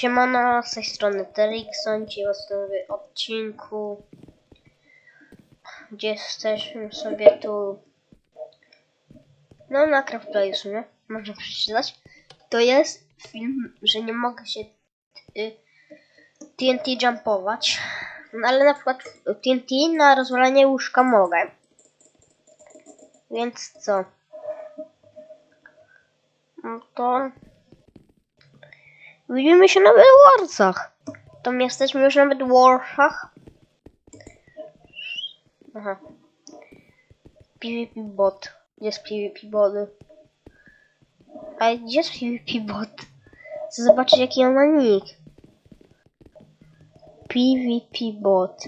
Siemano, z tej strony Terikson, w ostatnim odcinku, gdzie jesteśmy sobie tu, no na Craftplay w sumie, można przeczytać. To jest film, że nie mogę się y, TNT jumpować, no ale na przykład TNT na rozwalanie łóżka mogę. Więc co? No to... Widzimy się na Warsach. To my jesteśmy już nawet w Warsach. Aha. PvP bot. Gdzie jest PvP bot? A gdzie jest PvP bot? Chcę zobaczyć jaki on ma nick. PvP bot.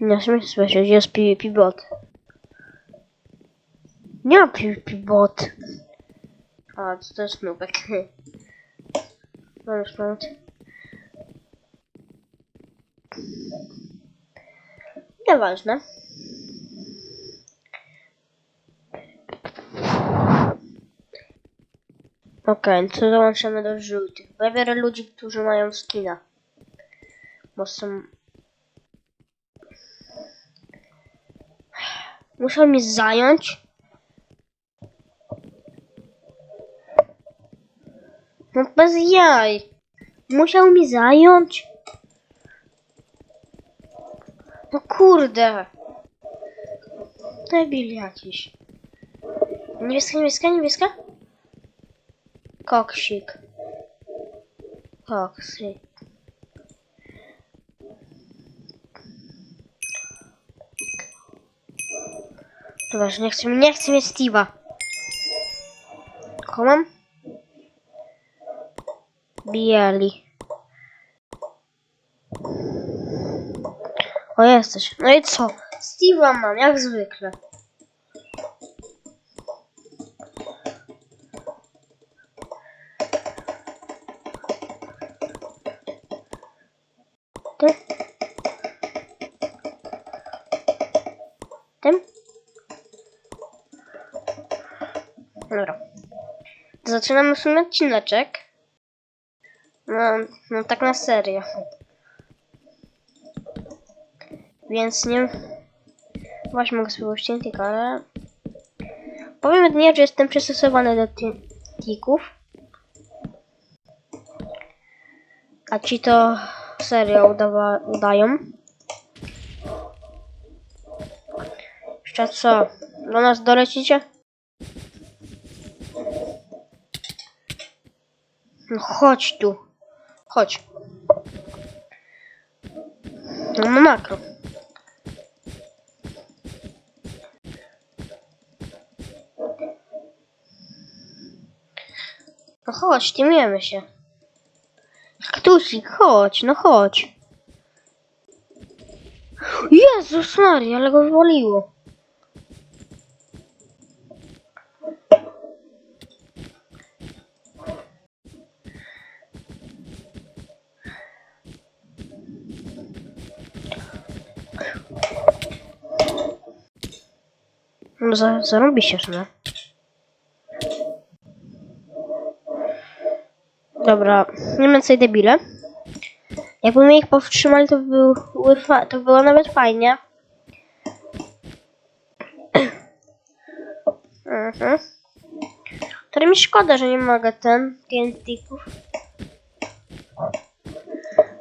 Nie śmiem słyszeć, gdzie jest PvP bot. Nie ma PvP bot. A, to jest nubek? Mam sprawdzić. Nieważne. Okej, co dołączamy do żółtych? Wybiorę ludzi, którzy mają skina. Bo są... Muszę mi zająć. No bez jaj. Musiał mi zająć. No kurde. Debil jakiś. Niebieska, niebieska, niebieska? Koksik. Koksik. Dobra, że nie chcę, nie chcę mieć Steve'a. Komam? Bieli. O, jesteś. No i co? Steve'a mam, jak zwykle. Ty? Tym? Dobra. Zaczynamy w sumie odcineczek. No, no tak na serio. Więc nie... Właśnie mogę sobie uściąć tylko, ale... Powiem jedynie, że jestem przystosowany do ti- tików. A ci to serio udawa- udają. Jeszcze co? Do nas dolecicie? No chodź tu. Chodź. No no makro. No chodź, tymujemy się. Kaktusik, chodź, no chodź. Jezus Maria, ale go wywaliło. No za, zarobi się sumie. Dobra, nie więcej debile. Jakbyśmy ich powstrzymali, to, by były fa- to było nawet fajnie. Mhm. Który mi szkoda, że nie mogę ten TNT-ków.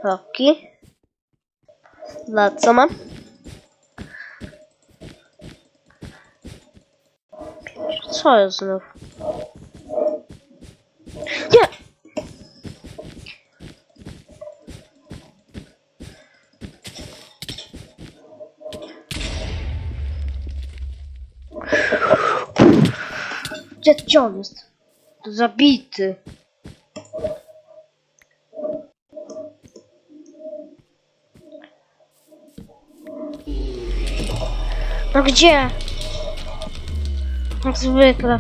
Oki. Dla co mam? Co jest znów? Nie! Gdzie, jest? To zabity. No gdzie? Jak zwykle.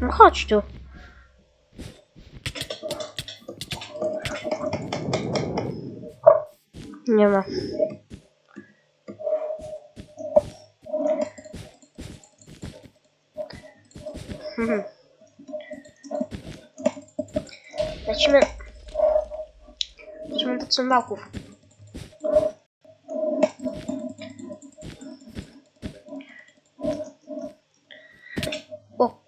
No chodź tu. Nie ma. Mhm. Lecimy. Lecimy do cymbałków. O.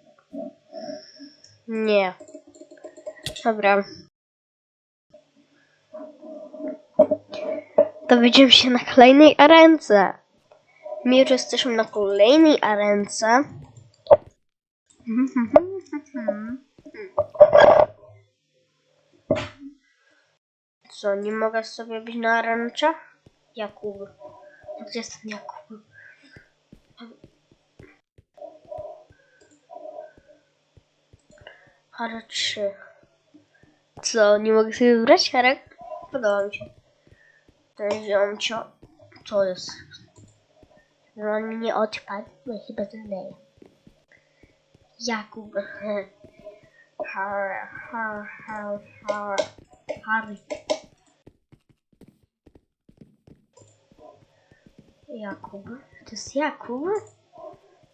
Nie. Dobra. To widzimy się na kolejnej arence. My już jesteśmy na kolejnej arence. Co, nie mogę sobie być na arence? Jakub. Gdzie jest ten Jakub? Harek 3. Co, nie mogę sobie wybrać Harek? Podoba mi się. Ten ziomcio. Co jest? Że on nie odpadł, bo chyba zaleję. Jakub. Har, har, har, har. Harry. Jakub. To jest Jakub?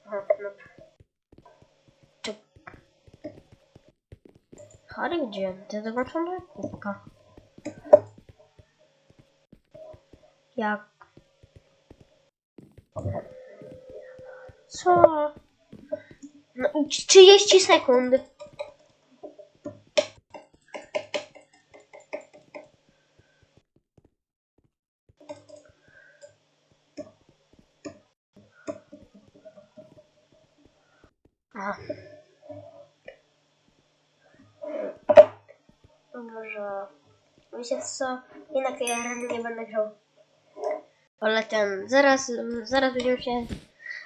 Aha, no. Harry gdzie? Ty zobaczona Jakubka. Jak... Co? No, 30 sekund. A. Może... Wiecie co? Jednak nie będę grał. Ale ten, zaraz, zaraz będziemy się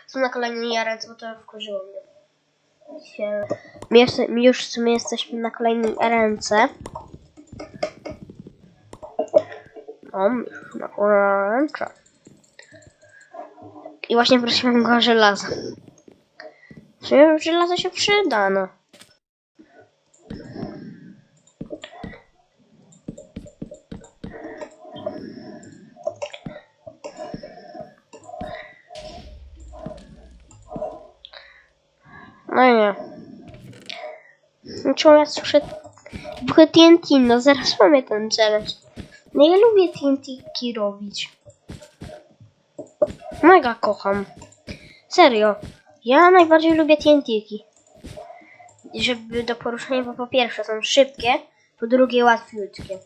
są na kolejnej jarence, bo to wkurzyło mnie. Się, my, jeszcze, my już w sumie jesteśmy na kolejnej arence. O, na arence. I właśnie prosiłem go o żelazo. W żelazo się przyda, no. No nie. Czemu ja słyszę buchę TNT? No zaraz mamy ten challenge. No ja lubię TNT robić. Mega kocham. Serio. Ja najbardziej lubię TNT-ki. Żeby do poruszenia, bo po pierwsze są szybkie, po drugie łatwiutkie.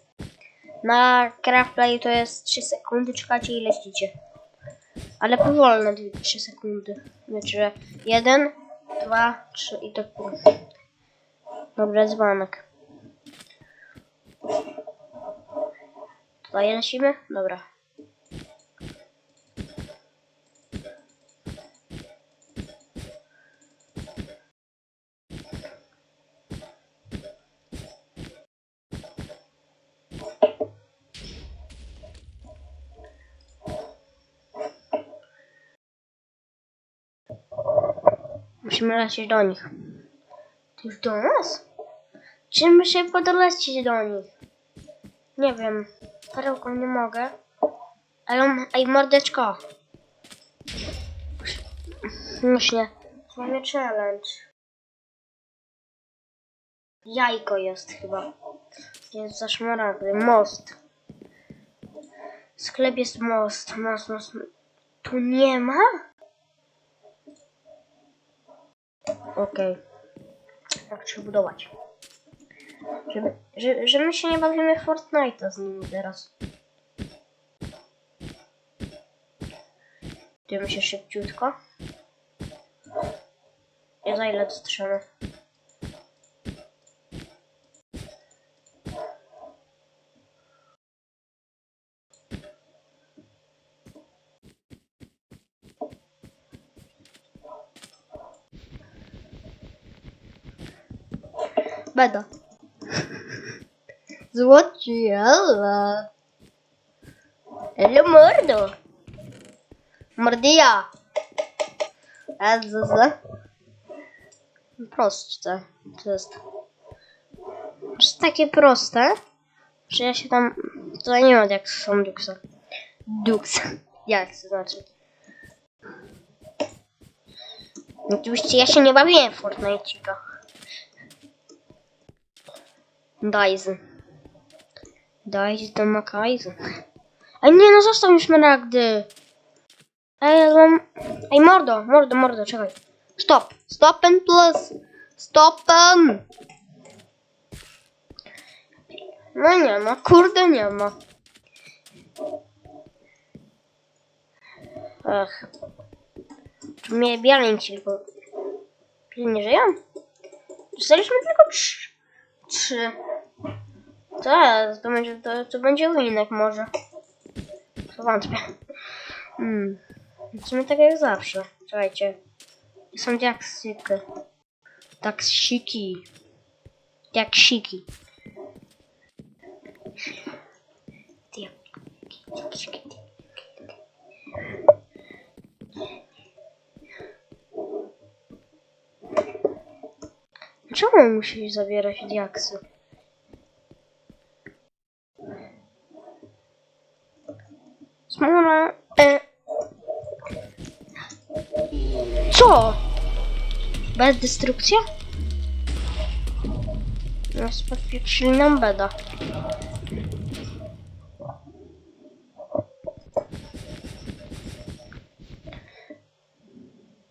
Na craftplay to jest 3 sekundy, czekacie i lecicie. Ale powolne 3 sekundy. Znaczy 1, dwa, trzy i tak pół. Dobra, dzwonek. Tutaj lecimy? Dobra. Musimy lecieć do nich. Ty już do nas? Czy my szybko do nich? Nie wiem. Perełką nie mogę. Ale. Ej, mordeczko. Myślę. Mamy challenge. Jajko jest chyba. Jest zaszmaragdy. Most. Sklep jest most. Most, most. Tu nie ma? Okej. Jak trzeba budować. Żeby, że, my się nie bawimy Fortnite'a z nimi teraz. Idziemy się szybciutko. Ja za ile dostrzelę? Będę. Złociela. Hello mordo. Mordia. Za? Proste. To jest. jest takie proste, że ja się tam... To nie wiem jak są duksa. Duks. Jak to znaczy? Oczywiście ja się nie bawiłem w Fortnite'ika. Dajzy. Dajzy to makajzy. Ej nie no zostaw już smaragdy. Ej. Ej mordo, mordo, mordo, czekaj. Stop. Stop and plus. Stop em. No nie ma, kurde nie ma. Ach. Tu mnie bialeń tylko. Nie żyją? Dostaliśmy tylko trzy. Trzy. Tak, to będzie, to, to będzie winek może. To wątpię. Hmm. W sumie tak jak zawsze. Czekajcie. Są. Taksiki. Diaksiki. Diaksiki. Czemu musi zabierać diaksy? Smola. E... Co? Bez destrukcja? No, spieprzyli nam beda.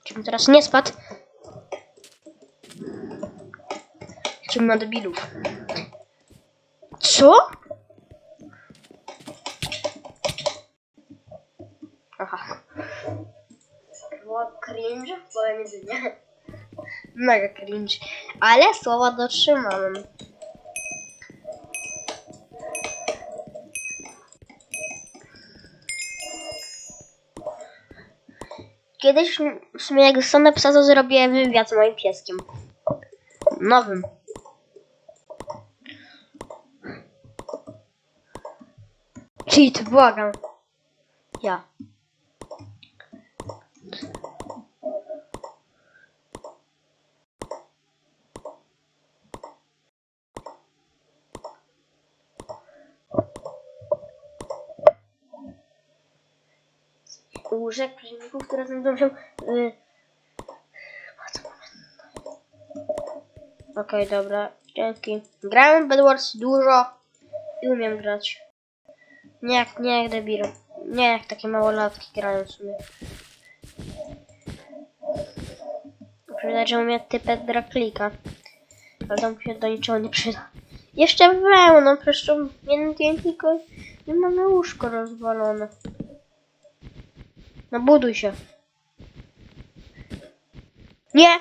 Czym teraz nie spadł? Czym na debilów? Co? Aha. Było jedynie. Mega cringe. Ale słowa dotrzymałem. Kiedyś w sumie jak zostanę psa, to zrobię wywiad z moim pieskiem. Nowym. Cheat, błagam. Ja. Łóżek które znajdują się... Yy... Okej, dobra. Dzięki. Grałem w Bedwars dużo i umiem grać. Nie jak, nie jak debil. Nie jak takie małolatki grają w sumie. Przydać, że umie typę draklika. Ale tam się do niczego nie przyda. Jeszcze wełną, przecież to jeden dzień tylko nie mamy łóżko rozwalone. No buduj się. Nie!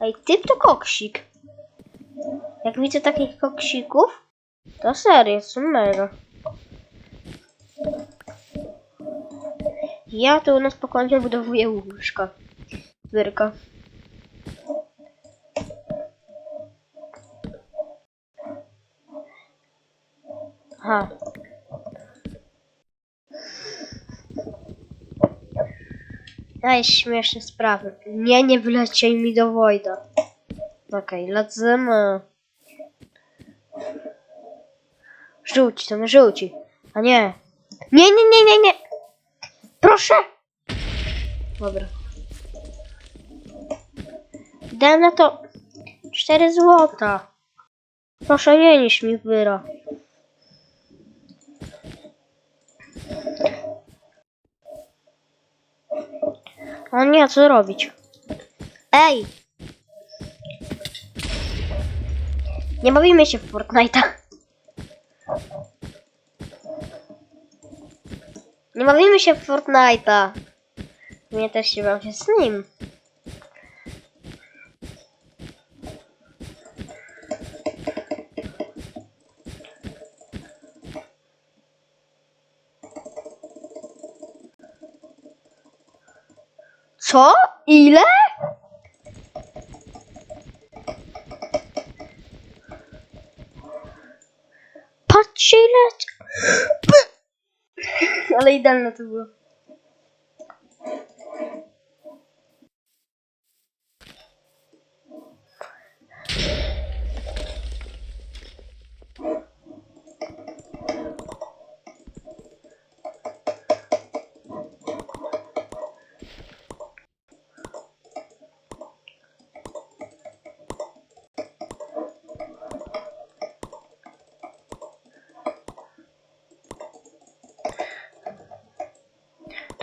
Ej, typ to koksik. Jak widzę takich koksików, to serio, są mega. Ja tu na spokojnie budowuję łóżka. Wyrka. Aha. Ej, śmieszne sprawy. Nie, nie wleciej mi do Wojda. Okej, lecimy. Rzuć, to rzuci. A nie. Nie, nie, nie, nie, nie. Proszę. Dobra. Dam na to 4 złota. Proszę, nie niż mi wyra. Nie, co robić? Ej! Nie bawimy się w Fortnite'a. Nie bawimy się w Fortnite'a. Mnie też się bawię z nim. Co? Ile? Patrzcie ile... Ale idealne to było.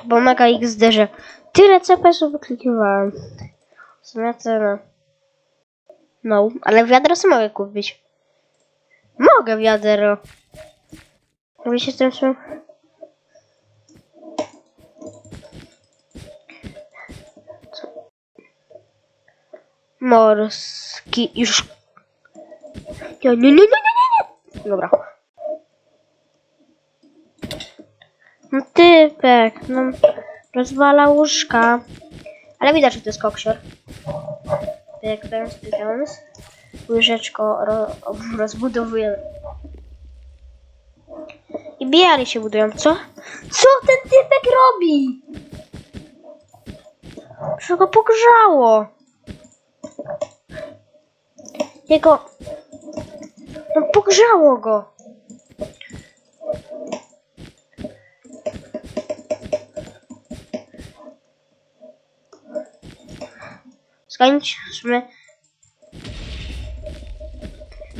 Bo mega XD, że tyle CPS-ów wyklikiwałem. W sumie tyle. No, ale wiadro sobie mogę kupić. Mogę wiadro. Wiecie, co są? Morski już. Nie, nie, nie, nie, nie, nie. Dobra. No typek, no rozwala łóżka. Ale widać, że to jest koksior. Pyk, pyk, pyk, Łyżeczko ro. I biali się budują, co? Co ten typek robi? Że go pogrzało. Jego... No pogrzało go. Skończmy.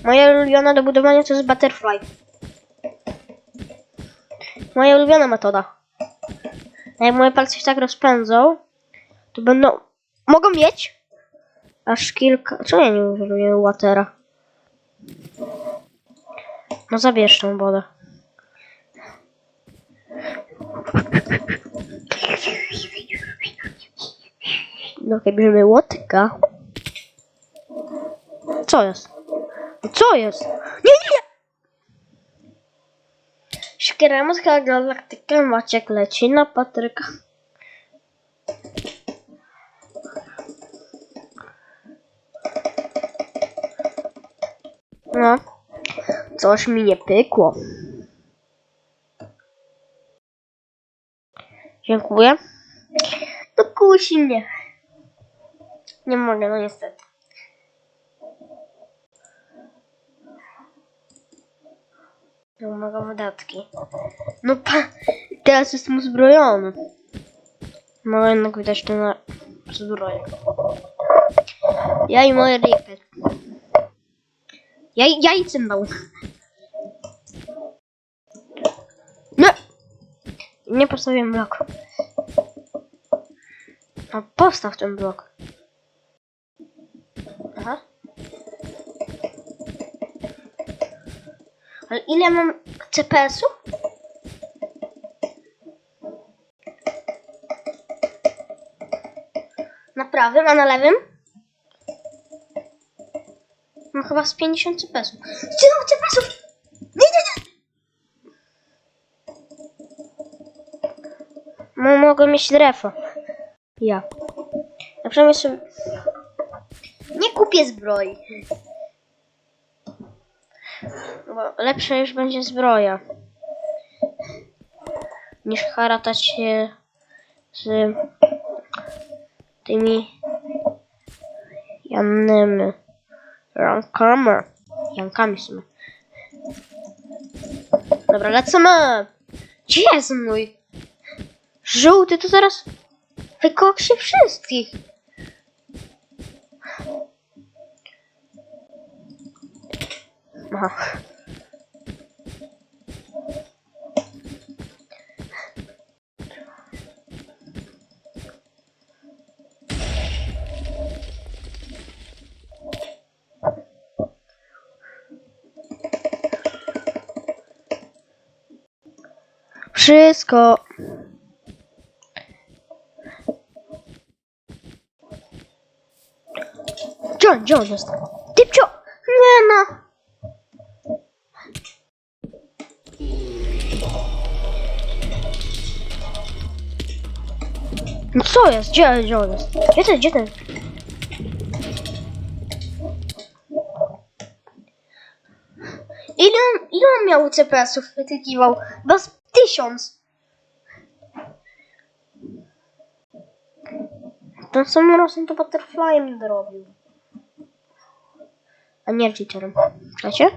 Moja ulubiona do budowania to jest butterfly. Moja ulubiona metoda. Jak moje palce się tak rozpędzą, to będą... Mogą mieć aż kilka... Co ja nie użyję watera? No zabierz tą wodę. No okej, bierzemy łotka. Co jest? Co jest? Nie, nie, nie! Szkieramska galaktyka Maciek leci na Patryka. No, coś mi nie pykło. Dziękuję. No kusi mnie. Wydatki. No pa, teraz jestem uzbrojony. No jednak widać to na zbroję. Ja i moje ripy. Ja, ja i cymbał. No! Nie postawiłem bloku. No postaw ten blok. Ale ile mam CPS-ów? Na prawym, a na lewym? Mam chyba z 50 CPS-ów. Tyle CPS-ów! Nie, nie, nie! No, mogę mieć drefa. Ja. Na przykład sobie... Nie kupię zbroi. Bo lepsza już będzie zbroja. Niż haratać się z tymi jannymi rankami. Jankami w sumie. Dobra, lecimy! Gdzie jest mój? Żółty to zaraz wykoksie wszystkich. Aha. Wszystko. Gdzie on, gdzie on jest? Typcio! No! Co jest? Gdzie, gdzie on jest? Gdzie ten, gdzie ten? Ile, ile on miał CPS-ów wytykiwał? Chyba z tysiąc. Ten sam razem to Butterflyem dorobił. A nie cheaterem. Czekajcie?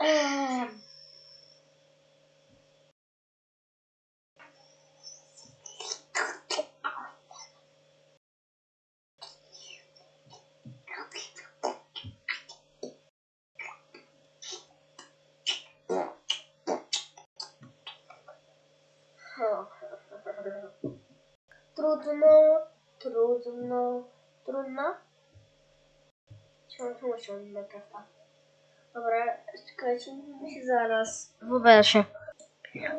Eee. Trudno, trudno, trudno. Ciągle tłumaczę Minecrafta. Dobra, czekajcie, mi się zaraz. W.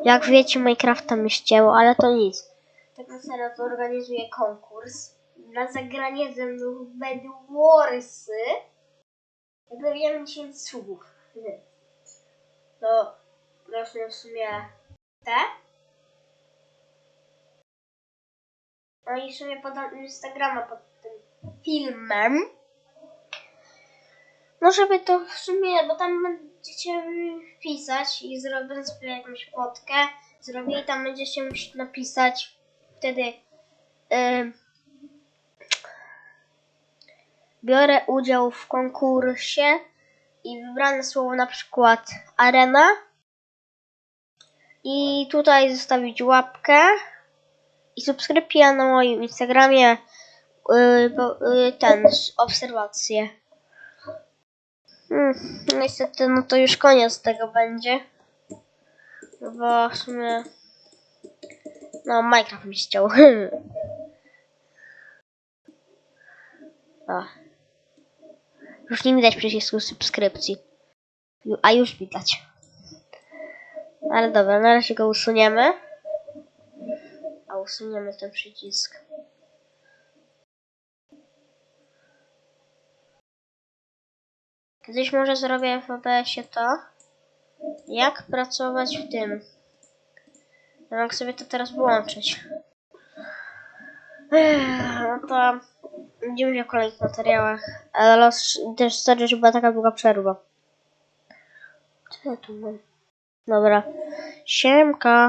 Jak wiecie, Minecrafta mi ścięło, ale to nic. Tak na serio, to organizuję konkurs. Na zagranie ze mną w Bedwarsy. Wiem 10 subów. To losuję w sumie te. No i w sumie podam Instagrama pod tym filmem. No żeby to w sumie, bo tam będziecie wpisać i zrobię sobie jakąś fotkę, zrobię i tam będziecie musieć napisać wtedy ym, biorę udział w konkursie i wybrane słowo na przykład arena i tutaj zostawić łapkę i subskrypcja na moim Instagramie yy, yy, ten obserwacje. Hmm, niestety no to już koniec tego będzie. No Bo w sumie no Minecraft mi ściął. o. Już nie widać przycisku subskrypcji. A już widać. Ale dobra, na razie go usuniemy. Usuniemy ten przycisk. Kiedyś może zrobię w OBS-ie to, jak pracować w tym. Ja mogę sobie to teraz włączyć. No to będziemy się w kolejnych materiałach. Ale los, też sorry, że była taka długa przerwa. Co ja tu mam? Dobra. Siemka.